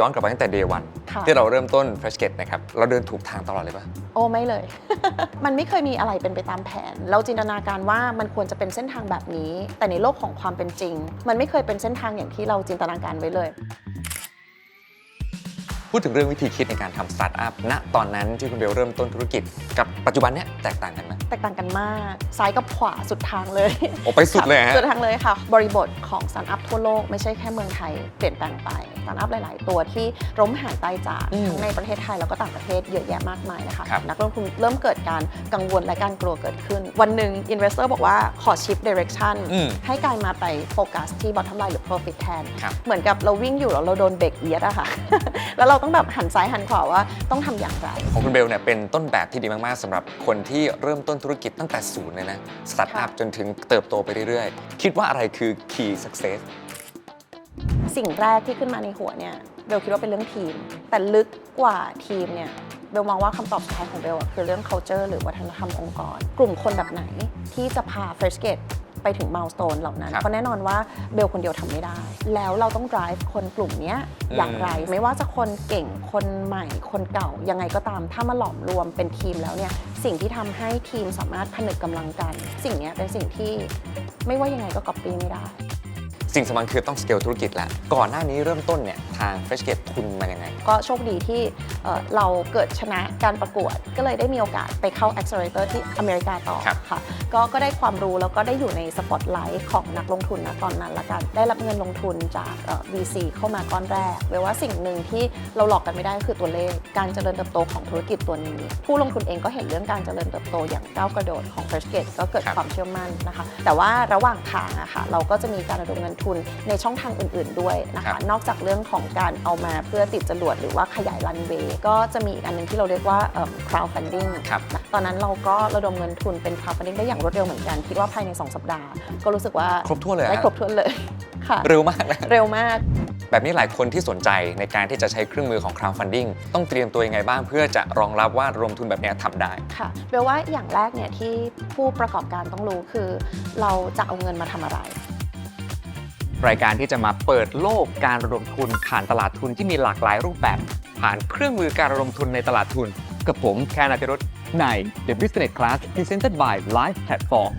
ย้อนกลับไปตั้งแต่ day one ค่ะ ที่เราเริ่มต้น Fresh Get นะครับ เราเดินถูกทางตลอดเลยปะโอ้ไม่เลย มันไม่เคยมีอะไรเป็นไปตามแผน เราจินตนาการว่ามันควรจะเป็นเส้นทางแบบนี้ แต่ในโลกของความเป็นจริง มันไม่เคยเป็นเส้นทางอย่างที่เราจินตนาการไว้เลย พูดถึงเรื่องวิธีคิดในการทำสตาร์ทอัพณตอนนั้นที่คุณเบลเริ่มต้นธุรกิจ กับปัจจุบันเนี้ยแตกต่างกันไหม แตกต่างกันมาก ซ้ายกับขวาสุดทางเลยโอ้ไปสุดเลยฮะ สุดทางเลยค่ะ บริบทของสตาร์ทอัพทั่วโลกไม่ใช่แค่เมืองไทยเปลี่ยนแปลงไปสตาร์ทอัพหลาย ๆ ตัวที่ล้มหายตายจากอืมทั้งในประเทศไทยแล้วก็ต่างประเทศเยอะแยะมากมายนะคะ ครับ นักลงทุนเริ่มเกิดการกังวลและการกลัวเกิดขึ้น วันหนึ่ง investor บอกว่าขอ shift direction อืม ให้กลายมาไปโฟกัสที่ bottom line หรือ profit แทน ครับเหมือนกับเราวิ่งอยู่แล้วเราโดนเบรกเอียดอะค่ะ แล้วเราต้องแบบหันซ้ายหันขวาว่าต้องทำอย่างไร ของคุณเบลเนี่ยเป็นต้นแบบที่ดีมาก ๆสำหรับคนที่เริ่มต้นธุรกิจตั้งแต่ศูนย์เลยนะสตาร์ทอัพค่ะจนถึงเติบโตไปเรื่อยๆ คิดว่าอะไรคือ key success สิ่งแรกที่ขึ้นมาในหัวเนี่ยเบลคิดว่าเป็นเรื่องทีม แต่ลึกกว่าทีมเนี่ยเบลมองว่าคำตอบสุดท้ายของเบลอะคือเรื่อง culture หรือวัฒนธรรมองค์กร กลุ่มคนแบบไหนที่จะพา Fresh Gate ไปถึง milestone เหล่านั้น ครับเพราะแน่นอนว่าเบลคนเดียวทำไม่ได้ แล้วเราต้อง drive คนกลุ่มเนี้ยอืมอย่างไร ไม่ว่าจะคนเก่งคนใหม่คนเก่า ยังไงก็ตามถ้ามาหลอมรวมเป็นทีมแล้วเนี่ยสิ่งที่ทำให้ทีมสามารถผนึกกำลังกัน สิ่งเนี้ยเป็นสิ่งที่ไม่ว่ายังไงก็ copy ไม่ได้ สิ่งสำคัญคือต้องสเกลธุรกิจแหละก่อนหน้านี้เริ่มต้นเนี่ยทาง Fresh Get ทุนมายังไง ก็โชคดีที่เอ่อเราเกิดชนะการประกวด ก็เลยได้มีโอกาสไปเข้า Accelerator ที่อเมริกาต่อครับ ค่ะก็ก็ได้ความรู้แล้วก็ได้อยู่ในสปอตไลท์ของนักลงทุนนะตอนนั้นละกัน ได้รับเงินลงทุนจากเอ่อ VC เข้ามาก้อนแรกเวลว่าสิ่งหนึ่งที่เราหลอกกันไม่ได้ก็คือตัวเลขการเจริญเติบโตของธุรกิจตัวนี้ ผู้ลงทุนเองก็เห็นเรื่องการเจริญเติบโตอย่างก้าวกระโดดของ Fresh Gate ก็เกิดครับ ความเชื่อมั่นนะคะ แต่ว่าระหว่างทางอะค่ะเราก็จะมีการระดมเงินทุนในช่องทางอื่น ๆด้วยนะครัคะ บ นอกจากเรื่องของการเอามาเพื่อติดจรวดหรือว่าขยายรันเวย์ก็จะมีอีกอันหนึงที่เราเรียกว่าเอิ่ม crowdfunding ครับ นะตอนนั้นเราก็ระดมเงินทุนเป็น crowdfunding ได้อย่างรวดเร็วเหมือนกัน คิดว่าภายใน 2 สัปดาห์ ก็รู้สึกว่าครบถ้วนเลยได้ฮะครบถ้วนเลย ค่ะ เร็วมากนะ เร็วมาก แบบนี้หลายคนที่สนใจในการที่จะใช้เครื่องมือของ crowdfunding ต้องเตรียมตัวยังไงบ้าง เพื่อจะรองรับว่าระดมทุนแบบเนี้ยทำได้ ค่ะแปลว่าอย่างแรกเนี่ยที่ผู้ประกอบการต้องรู้คือ เราจะเอาเงินมาทำอะไร รายการที่จะมาเปิดโลกการระดมทุนผ่านตลาดทุนที่มีหลากหลายรูปแบบ ผ่านเครื่องมือการระดมทุนในตลาดทุน กับผมแคนอาติรุตใน The Business Class Presented by Live Platform